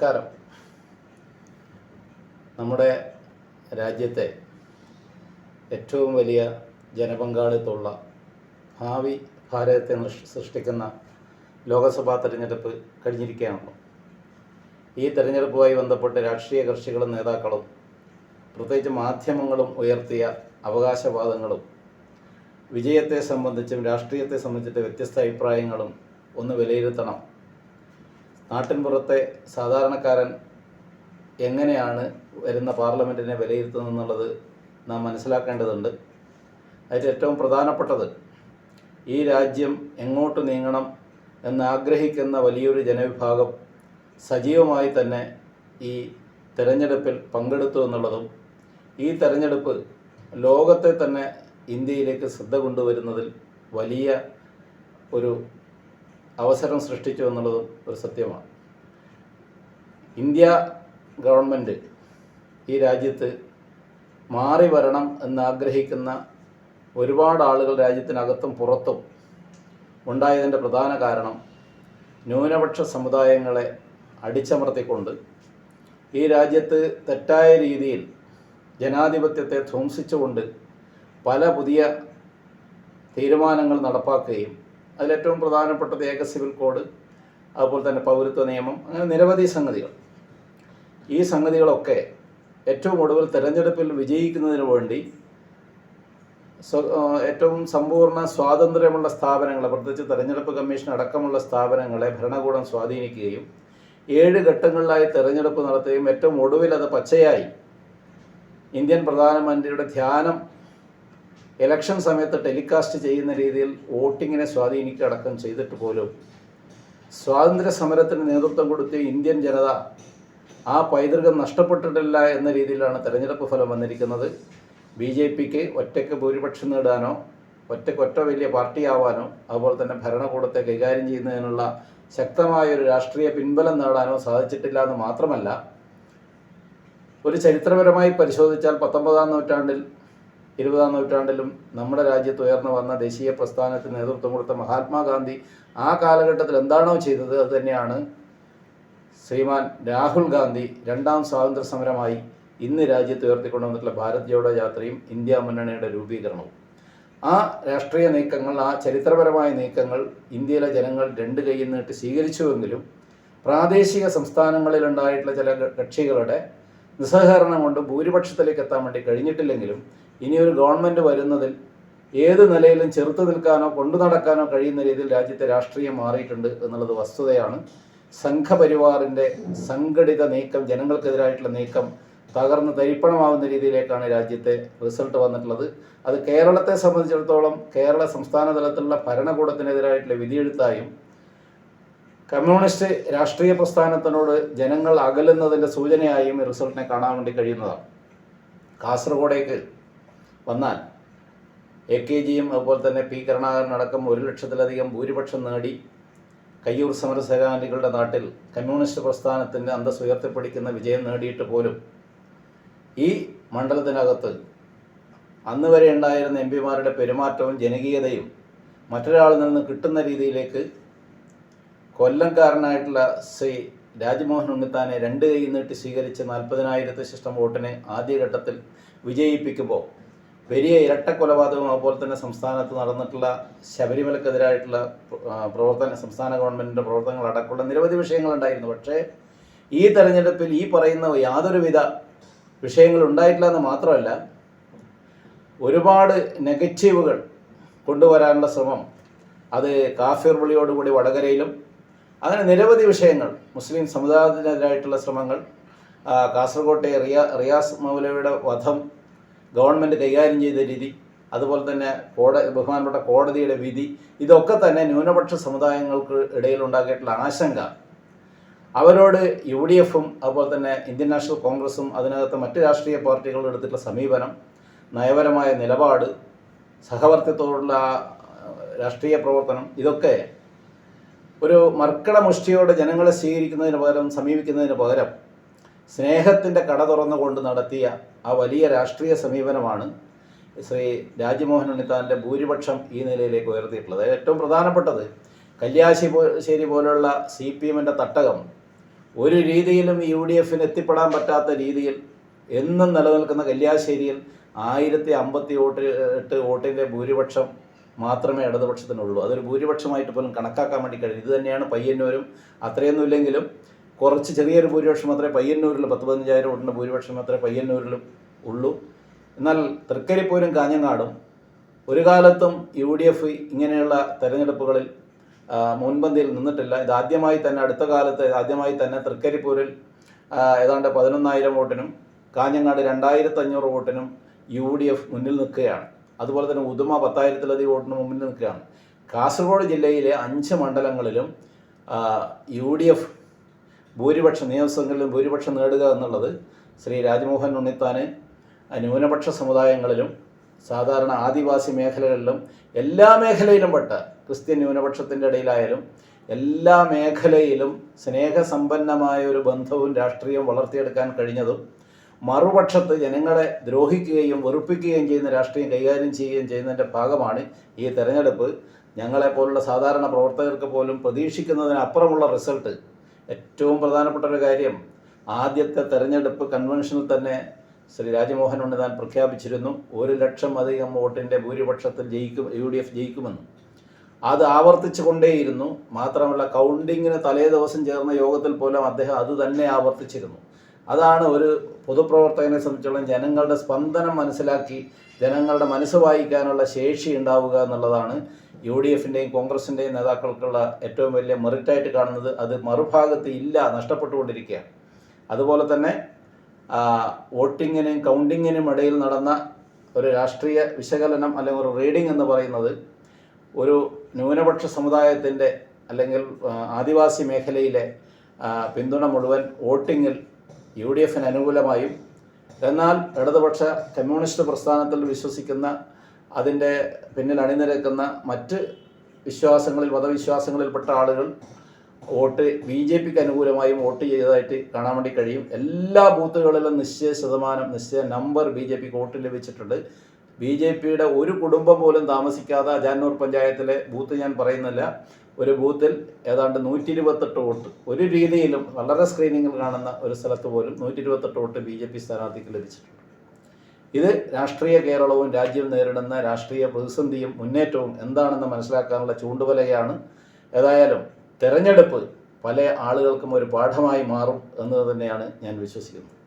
നമസ്കാരം. നമ്മുടെ രാജ്യത്തെ ഏറ്റവും വലിയ ജനപങ്കാളിത്തമുള്ള ഭാവി ഭാരതത്തെ സൃഷ്ടിക്കുന്ന ലോകസഭാ തെരഞ്ഞെടുപ്പ് കഴിഞ്ഞിരിക്കുകയാണല്ലോ. ഈ തെരഞ്ഞെടുപ്പുമായി ബന്ധപ്പെട്ട് രാഷ്ട്രീയ കക്ഷികളും നേതാക്കളും പ്രത്യേകിച്ച് മാധ്യമങ്ങളും ഉയർത്തിയ അവകാശവാദങ്ങളും വിജയത്തെ സംബന്ധിച്ചും രാഷ്ട്രീയത്തെ സംബന്ധിച്ചിട്ട് വ്യത്യസ്ത അഭിപ്രായങ്ങളും ഒന്ന് വിലയിരുത്തണം. നാട്ടിൻപുറത്തെ സാധാരണക്കാരൻ എങ്ങനെയാണ് വരുന്ന പാർലമെന്റിനെ വിലയിരുത്തുന്നത് എന്നുള്ളത് നാം മനസ്സിലാക്കേണ്ടതുണ്ട്. അതിൽ ഏറ്റവും പ്രധാനപ്പെട്ടത് ഈ രാജ്യം എങ്ങോട്ട് നീങ്ങണം എന്നാഗ്രഹിക്കുന്ന വലിയൊരു ജനവിഭാഗം സജീവമായി തന്നെ ഈ തെരഞ്ഞെടുപ്പിൽ പങ്കെടുത്തു എന്നുള്ളതും ഈ തെരഞ്ഞെടുപ്പ് ലോകത്തെ തന്നെ ഇന്ത്യയിലേക്ക് ശ്രദ്ധ കൊണ്ടുവരുന്നതിൽ വലിയ ഒരു അവസരം സൃഷ്ടിച്ചു എന്നുള്ളതും ഒരു സത്യമാണ്. ഇന്ത്യ ഗവൺമെന്റ് ഈ രാജ്യത്ത് മാറി വരണം എന്നാഗ്രഹിക്കുന്ന ഒരുപാട് ആളുകൾ രാജ്യത്തിനകത്തും പുറത്തും ഉണ്ടായതിന്റെ പ്രധാന കാരണം ന്യൂനപക്ഷ സമുദായങ്ങളെ അടിച്ചമർത്തിക്കൊണ്ട് ഈ രാജ്യത്ത് തെറ്റായ രീതിയിൽ ജനാധിപത്യത്തെ ധ്വംസിച്ചുകൊണ്ട് പല പുതിയ തീരുമാനങ്ങൾ നടപ്പാക്കുകയും അതിലേറ്റവും പ്രധാനപ്പെട്ടത് ഏക സിവിൽ കോഡ് അതുപോലെ തന്നെ പൗരത്വ നിയമം അങ്ങനെ നിരവധി സംഗതികൾ. ഈ സംഗതികളൊക്കെ ഏറ്റവും ഒടുവിൽ തെരഞ്ഞെടുപ്പിൽ വിജയിക്കുന്നതിന് വേണ്ടി ഏറ്റവും സമ്പൂർണ സ്വാതന്ത്ര്യമുള്ള സ്ഥാപനങ്ങളെ പ്രത്യേകിച്ച് തെരഞ്ഞെടുപ്പ് കമ്മീഷൻ അടക്കമുള്ള സ്ഥാപനങ്ങളെ ഭരണകൂടം സ്വാധീനിക്കുകയും ഏഴ് ഘട്ടങ്ങളിലായി തെരഞ്ഞെടുപ്പ് നടത്തുകയും ഏറ്റവും ഒടുവിൽ അത് പച്ചയായി. ഇന്ത്യൻ പ്രധാനമന്ത്രിയുടെ ധ്യാനം ഇലക്ഷൻ സമയത്ത് ടെലികാസ്റ്റ് ചെയ്യുന്ന രീതിയിൽ വോട്ടിങ്ങിനെ സ്വാധീനിക്കുക അടക്കം ചെയ്തിട്ട് പോലും സ്വാതന്ത്ര്യ സമരത്തിന് നേതൃത്വം കൊടുത്ത ഇന്ത്യൻ ജനത ആ പൈതൃകം നഷ്ടപ്പെട്ടിട്ടില്ല എന്ന രീതിയിലാണ് തെരഞ്ഞെടുപ്പ് ഫലം വന്നിരിക്കുന്നത്. ബി ജെ പിക്ക് ഒറ്റയ്ക്ക് ഭൂരിപക്ഷം നേടാനോ ഒറ്റയ്ക്ക് ഒറ്റ വലിയ പാർട്ടിയാവാനോ അതുപോലെ തന്നെ ഭരണകൂടത്തെ കൈകാര്യം ചെയ്യുന്നതിനുള്ള ശക്തമായ ഒരു രാഷ്ട്രീയ പിൻബലം നേടാനോ സാധിച്ചിട്ടില്ല എന്ന് മാത്രമല്ല ഒരു ചരിത്രപരമായി പരിശോധിച്ചാൽ പത്തൊമ്പതാം നൂറ്റാണ്ടിൽ ഇരുപതാം നൂറ്റാണ്ടിലും നമ്മുടെ രാജ്യത്ത് ഉയർന്നു വന്ന ദേശീയ പ്രസ്ഥാനത്തിന് നേതൃത്വം കൊടുത്ത മഹാത്മാഗാന്ധി ആ കാലഘട്ടത്തിൽ എന്താണോ ചെയ്തത് അത് തന്നെയാണ് ശ്രീമാൻ രാഹുൽ ഗാന്ധി രണ്ടാം സ്വാതന്ത്ര്യ സമരമായി ഇന്ന് രാജ്യത്ത് ഉയർത്തിക്കൊണ്ടുവന്നിട്ടുള്ള ഭാരത് ജോഡോ യാത്രയും ഇന്ത്യ മുന്നണിയുടെ രൂപീകരണവും. ആ രാഷ്ട്രീയ നീക്കങ്ങൾ ആ ചരിത്രപരമായ നീക്കങ്ങൾ ഇന്ത്യയിലെ ജനങ്ങൾ രണ്ട് കൈയിൽ നീട്ടി സ്വീകരിച്ചുവെങ്കിലും പ്രാദേശിക സംസ്ഥാനങ്ങളിലുണ്ടായിട്ടുള്ള ചില കക്ഷികളുടെ നിസ്സഹകരണം കൊണ്ട് ഭൂരിപക്ഷത്തിലേക്ക് എത്താൻ വേണ്ടി കഴിഞ്ഞിട്ടില്ലെങ്കിലും ഇനിയൊരു ഗവൺമെന്റ് വരുന്നതിൽ ഏത് നിലയിലും ചെറുത്തു നിൽക്കാനോ കൊണ്ടു നടക്കാനോ കഴിയുന്ന രീതിയിൽ രാജ്യത്തെ രാഷ്ട്രീയം മാറിയിട്ടുണ്ട് എന്നുള്ളത് വസ്തുതയാണ്. സംഘപരിവാറിന്റെ സംഘടിത നീക്കം ജനങ്ങൾക്കെതിരായിട്ടുള്ള നീക്കം തകർന്ന് തരിപ്പണമാവുന്ന രീതിയിലേക്കാണ് രാജ്യത്തെ റിസൾട്ട് വന്നിട്ടുള്ളത്. അത് കേരളത്തെ സംബന്ധിച്ചിടത്തോളം കേരള സംസ്ഥാന തലത്തിലുള്ള ഭരണകൂടത്തിനെതിരായിട്ടുള്ള വിധിയെഴുത്തായും കമ്മ്യൂണിസ്റ്റ് രാഷ്ട്രീയ പ്രസ്ഥാനത്തിനോട് ജനങ്ങൾ അകലുന്നതിന്റെ സൂചനയായും ഈ റിസൾട്ടിനെ കാണാൻ വേണ്ടി കഴിയുന്നതാണ്. കാസർഗോഡേക്ക് വന്നാൽ എ കെ ജിയും അതുപോലെ തന്നെ പി കരുണാകരൻ അടക്കം ഒരു ലക്ഷത്തിലധികം ഭൂരിപക്ഷം നേടി കയ്യൂർ സമരസേനാനികളുടെ നാട്ടിൽ കമ്മ്യൂണിസ്റ്റ് പ്രസ്ഥാനത്തിന്റെ അന്തസ് ഉയർത്തിപ്പിടിക്കുന്ന വിജയം നേടിയിട്ട് പോലും ഈ മണ്ഡലത്തിനകത്ത് അന്ന് വരെ ഉണ്ടായിരുന്ന എം പിമാരുടെ പെരുമാറ്റവും ജനകീയതയും മറ്റൊരാളിൽ നിന്ന് കിട്ടുന്ന രീതിയിലേക്ക് കൊല്ലംകാരനായിട്ടുള്ള ശ്രീ രാജ്മോഹൻ ഉണ്ണിത്താനെ രണ്ട് കൈ നീട്ടി സ്വീകരിച്ച് നാൽപ്പതിനായിരത്തി ശിഷ്ടം വോട്ടിനെ ആദ്യഘട്ടത്തിൽ വിജയിപ്പിക്കുമ്പോൾ വലിയ ഇരട്ട കൊലപാതകം അതുപോലെ തന്നെ സംസ്ഥാനത്ത് നടന്നിട്ടുള്ള ശബരിമലക്കെതിരായിട്ടുള്ള പ്രവർത്തന സംസ്ഥാന ഗവൺമെന്റിന്റെ പ്രവർത്തനങ്ങൾ അടക്കമുള്ള നിരവധി വിഷയങ്ങളുണ്ടായിരുന്നു. പക്ഷേ ഈ തെരഞ്ഞെടുപ്പിൽ ഈ പറയുന്ന യാതൊരുവിധ വിഷയങ്ങൾ ഉണ്ടായിട്ടില്ല എന്ന് മാത്രമല്ല ഒരുപാട് നെഗറ്റീവുകൾ കൊണ്ടുവരാനുള്ള ശ്രമം അത് കാഫിർ വിളിയോടുകൂടി വടകരയിലും അങ്ങനെ നിരവധി വിഷയങ്ങൾ മുസ്ലിം സമുദായത്തിനെതിരായിട്ടുള്ള ശ്രമങ്ങൾ കാസർകോട്ടെ റിയാ റിയാസ് മൗലവിയുടെ വധം ഗവൺമെന്റ് കൈകാര്യം ചെയ്ത രീതി അതുപോലെ തന്നെ കോടതി ബഹുമാനപ്പെട്ട കോടതിയുടെ വിധി ഇതൊക്കെ തന്നെ ന്യൂനപക്ഷ സമുദായങ്ങൾക്ക് ഇടയിൽ ഉണ്ടാക്കിയിട്ടുള്ള ആശങ്ക. അവരോട് യു ഡി എഫും അതുപോലെ തന്നെ ഇന്ത്യൻ നാഷണൽ കോൺഗ്രസും അതിനകത്ത് മറ്റ് രാഷ്ട്രീയ പാർട്ടികളും എടുത്തിട്ടുള്ള സമീപനം നയപരമായ നിലപാട് സഹവർത്തിത്വമുള്ള ആ, രാഷ്ട്രീയ പ്രവർത്തനം ഇതൊക്കെ ഒരു മർക്കട മുഷ്ടിയോടെ ജനങ്ങളെ സ്വീകരിക്കുന്നതിന് പകരം സമീപിക്കുന്നതിന് പകരം സ്നേഹത്തിന്റെ കട തുറന്നുകൊണ്ട് നടത്തിയ ആ വലിയ രാഷ്ട്രീയ സമീപനമാണ് ശ്രീ രാജ്മോഹൻ ഉണ്ണിത്താന്റെ ഭൂരിപക്ഷം ഈ നിലയിലേക്ക് ഉയർത്തിയിട്ടുള്ളത്. ഏറ്റവും പ്രധാനപ്പെട്ടത്. കല്യാശ്ശേരി പോലുള്ള സി പി എമ്മിന്റെ തട്ടകം ഒരു രീതിയിലും യു ഡി എഫിന് എത്തിപ്പെടാൻ പറ്റാത്ത രീതിയിൽ എന്നും നിലനിൽക്കുന്ന കല്യാശ്ശേരിയിൽ ആയിരത്തി അമ്പത്തി വോട്ട് എട്ട് വോട്ടിന്റെ ഭൂരിപക്ഷം മാത്രമേ ഇടതുപക്ഷത്തിനുള്ളൂ. അതൊരു ഭൂരിപക്ഷമായിട്ട് പോലും കണക്കാക്കാൻ വേണ്ടി കഴിയും ഇത് തന്നെയാണ് പയ്യന്നൂരും അത്രയൊന്നും ഇല്ലെങ്കിലും കുറച്ച് ചെറിയൊരു ഭൂരിപക്ഷം മാത്രമേ പയ്യന്നൂരിൽ പത്ത് പതിനഞ്ചായിരം വോട്ടിന്റെ ഭൂരിപക്ഷം മാത്രമേ പയ്യന്നൂരിലും ഉള്ളൂ. എന്നാൽ തൃക്കരിപ്പൂരും കാഞ്ഞങ്ങാടും ഒരു കാലത്തും യു ഡി എഫ് ഇങ്ങനെയുള്ള തെരഞ്ഞെടുപ്പുകളിൽ മുൻപന്തിയിൽ നിന്നിട്ടില്ല. ഇതാദ്യമായി തന്നെ അടുത്ത കാലത്ത് ആദ്യമായി തന്നെ തൃക്കരിപ്പൂരിൽ ഏതാണ്ട് പതിനൊന്നായിരം വോട്ടിനും കാഞ്ഞങ്ങാട് രണ്ടായിരത്തി അഞ്ഞൂറ് വോട്ടിനും യു ഡി എഫ് മുന്നിൽ നിൽക്കുകയാണ്. അതുപോലെ തന്നെ ഉദുമ പത്തായിരത്തിലധികം വോട്ടിന് മുന്നിൽ നിൽക്കുകയാണ്. കാസർഗോഡ് ജില്ലയിലെ അഞ്ച് മണ്ഡലങ്ങളിലും യു ഡി എഫ് ഭൂരിപക്ഷം നിയമസഭകളിലും ഭൂരിപക്ഷം നേടുക എന്നുള്ളത് ശ്രീ രാജ്മോഹൻ ഉണ്ണിത്താന് ന്യൂനപക്ഷ സമുദായങ്ങളിലും സാധാരണ ആദിവാസി മേഖലകളിലും എല്ലാ മേഖലയിലും പെട്ട ക്രിസ്ത്യൻ ന്യൂനപക്ഷത്തിന്റെ ഇടയിലായാലും എല്ലാ മേഖലയിലും സ്നേഹസമ്പന്നമായ ഒരു ബന്ധവും രാഷ്ട്രീയവും വളർത്തിയെടുക്കാൻ കഴിഞ്ഞതും മറുപക്ഷത്ത് ജനങ്ങളെ ദ്രോഹിക്കുകയും വെറുപ്പിക്കുകയും ചെയ്യുന്ന രാഷ്ട്രീയം കൈകാര്യം ചെയ്യുകയും ചെയ്യുന്നതിന്റെ ഭാഗമാണ് ഈ തെരഞ്ഞെടുപ്പ്. ഞങ്ങളെപ്പോലുള്ള സാധാരണ പ്രവർത്തകർക്ക് പോലും പ്രതീക്ഷിക്കുന്നതിനപ്പുറമുള്ള റിസൾട്ട് ഏറ്റവും പ്രധാനപ്പെട്ട ഒരു കാര്യം ആദ്യത്തെ തെരഞ്ഞെടുപ്പ് കൺവെൻഷനിൽ തന്നെ ശ്രീ രാജ്മോഹൻ ഉണ്ണിതാൻ പ്രഖ്യാപിച്ചിരുന്നു ഒരു ലക്ഷം അധികം വോട്ടിന്റെ ഭൂരിപക്ഷത്തിൽ ജയിക്കും യു ഡി എഫ് ജയിക്കുമെന്ന്. അത് ആവർത്തിച്ചു കൊണ്ടേയിരുന്നു മാത്രമല്ല കൗണ്ടിങ്ങിന് തലേ ദിവസം ചേർന്ന യോഗത്തിൽ പോലും അദ്ദേഹം അത് തന്നെ ആവർത്തിച്ചിരുന്നു. അതാണ് ഒരു പൊതുപ്രവർത്തകനെ സംബന്ധിച്ചോളം ജനങ്ങളുടെ സ്പന്ദനം മനസ്സിലാക്കി ജനങ്ങളുടെ മനസ്സ് വായിക്കാനുള്ള ശേഷി ഉണ്ടാവുക എന്നുള്ളതാണ് യു ഡി എഫിന്റെയും കോൺഗ്രസിന്റെയും നേതാക്കൾക്കുള്ള ഏറ്റവും വലിയ മെറിറ്റായിട്ട് കാണുന്നത്. അത് മറുഭാഗത്ത് ഇല്ല നഷ്ടപ്പെട്ടുകൊണ്ടിരിക്കുകയാണ്. അതുപോലെ തന്നെ വോട്ടിങ്ങിനും കൗണ്ടിങ്ങിനും ഇടയിൽ നടന്ന ഒരു രാഷ്ട്രീയ വിശകലനം അല്ലെങ്കിൽ ഒരു റീഡിംഗ് എന്ന് പറയുന്നത് ഒരു ന്യൂനപക്ഷ സമുദായത്തിന്റെ അല്ലെങ്കിൽ ആദിവാസി മേഖലയിലെ പിന്തുണ മുഴുവൻ വോട്ടിങ്ങിൽ യു ഡി എഫിന് അനുകൂലമായും. എന്നാൽ ഇടതുപക്ഷ കമ്മ്യൂണിസ്റ്റ് പ്രസ്ഥാനത്തിൽ വിശ്വസിക്കുന്ന അതിന്റെ പിന്നിൽ അണിനിരക്കുന്ന മറ്റ് വിശ്വാസങ്ങളിൽ മതവിശ്വാസങ്ങളിൽപ്പെട്ട ആളുകൾ വോട്ട് ബി ജെ പിക്ക് അനുകൂലമായും വോട്ട് ചെയ്തതായിട്ട് കാണാൻ വേണ്ടി കഴിയും. എല്ലാ ബൂത്തുകളിലും നിശ്ചയ ശതമാനം നിശ്ചയ നമ്പർ ബി ജെ പിക്ക് വോട്ട് ലഭിച്ചിട്ടുണ്ട്. ബി ജെ പിയുടെ ഒരു കുടുംബം പോലും താമസിക്കാതെ ജാനൂർ പഞ്ചായത്തിലെ ബൂത്ത് ഞാൻ പറയുന്നില്ല. ഒരു ബൂത്തിൽ ഏതാണ്ട് നൂറ്റി ഇരുപത്തെട്ട് വോട്ട്. ഒരു രീതിയിലും വളരെ സ്ക്രീനിങ്ങിൽ കാണുന്ന ഒരു സ്ഥലത്ത് പോലും നൂറ്റി ഇരുപത്തെട്ട് വോട്ട് ബി ജെ പി സ്ഥാനാർത്ഥിക്ക് ലഭിച്ചിട്ടുണ്ട്. ഇത് രാഷ്ട്രീയ കേരളവും രാജ്യം നേരിടുന്ന രാഷ്ട്രീയ പ്രതിസന്ധിയും മുന്നേറ്റവും എന്താണെന്ന് മനസ്സിലാക്കാനുള്ള ചൂണ്ടുവലയാണ്. ഏതായാലും തെരഞ്ഞെടുപ്പ് പല ആളുകൾക്കും ഒരു പാഠമായി മാറും എന്ന് തന്നെയാണ് ഞാൻ വിശ്വസിക്കുന്നത്.